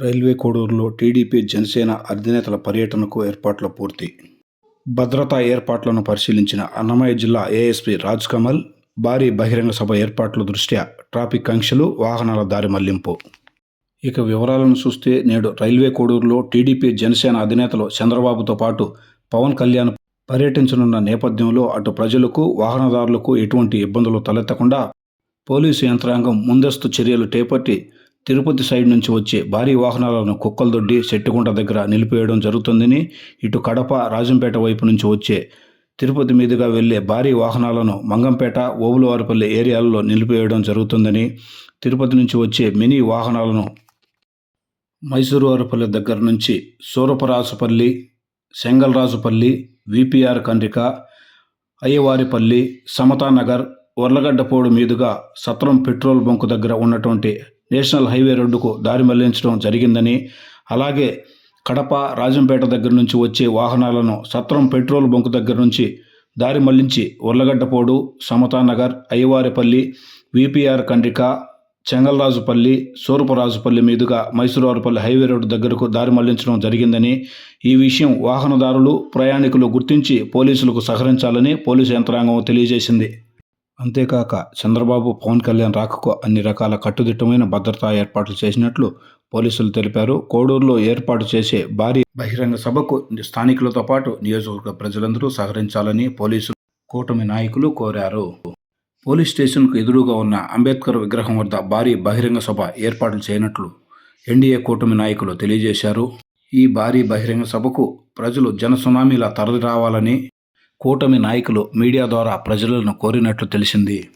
Railway కోడూరులో TDP Janasena అధినేతల పర్యటనకు ఏర్పాట్ల పూర్తి. భద్రతా ఏర్పాట్లను పరిశీలించిన అన్నమయ్య జిల్లా ఏఎస్పీ రాజ్ కమల్ భారీ బహిరంగ సభ ఏర్పాట్ల దృష్ట్యా ట్రాఫిక్ ఆంక్షలు వాహనాల దారి మళ్ళింపు. ఇక వివరాలను చూస్తే నేడు రైల్వే కోడూరులో టీడీపీ జనసేన అధినేతలు చంద్రబాబుతో పాటు పవన్ కళ్యాణ్ పర్యటించనున్న నేపథ్యంలో అటు ప్రజలకు వాహనదారులకు ఎటువంటి ఇబ్బందులు తలెత్తకుండా పోలీసు యంత్రాంగం ముందస్తు చర్యలు చేపట్టి తిరుపతి సైడ్ నుంచి వచ్చే భారీ వాహనాలను కుక్కలదొడ్డి చెట్టుగుంట దగ్గర నిలిపివేయడం జరుగుతుందని ఇటు కడప రాజంపేట వైపు నుంచి వచ్చే తిరుపతి మీదుగా వెళ్ళే భారీ వాహనాలను మంగంపేట ఓబులవారిపల్లి ఏరియాలలో నిలిపివేయడం జరుగుతుందని తిరుపతి నుంచి వచ్చే మినీ వాహనాలను మైసూరువారిపల్లి దగ్గర నుంచి సూరపరాజుపల్లి సెంగల్రాజుపల్లి విపిఆర్ కండ్రిక అయ్యవారిపల్లి సమతానగర్ ఉర్లగడ్డపోడు మీదుగా సత్రం పెట్రోల్ బంకు దగ్గర ఉన్నటువంటి నేషనల్ హైవే రోడ్డుకు దారి మళ్ళించడం జరిగిందని అలాగే కడప రాజంపేట దగ్గర నుంచి వచ్చే వాహనాలను సత్రం పెట్రోల్ బంకు దగ్గర నుంచి దారి మళ్ళించి ఉర్లగడ్డపోడు సమతానగర్ అయ్యవారిపల్లి విపిఆర్ కండ్రిక చెంగల్రాజుపల్లి సూరపరాజుపల్లి మీదుగా మైసూరువారిపల్లి హైవే రోడ్డు దగ్గరకు దారి మళ్ళించడం జరిగిందని ఈ విషయం వాహనదారులు ప్రయాణికులు గుర్తించి పోలీసులకు సహకరించాలని పోలీసు యంత్రాంగం తెలియజేసింది. అంతేకాక చంద్రబాబు పవన్ కళ్యాణ్ రాకకు అన్ని రకాల కట్టుదిట్టమైన భద్రతా ఏర్పాట్లు చేసినట్లు పోలీసులు తెలిపారు. కోడూరులో ఏర్పాటు చేసే భారీ బహిరంగ సభకు స్థానికులతో పాటు నియోజకవర్గ ప్రజలందరూ సహకరించాలని పోలీసులు కూటమి నాయకులు కోరారు. పోలీస్ స్టేషన్కు ఎదురుగా ఉన్న అంబేద్కర్ విగ్రహం వద్ద భారీ బహిరంగ సభ ఏర్పాట్లు చేయనట్లు ఎన్డీఏ కూటమి నాయకులు తెలియజేశారు. ఈ భారీ బహిరంగ సభకు ప్రజలు జనసునామీలా తరలి రావాలని కూటమి నాయకులు మీడియా ద్వారా ప్రజలను కోరినట్లు తెలిసింది.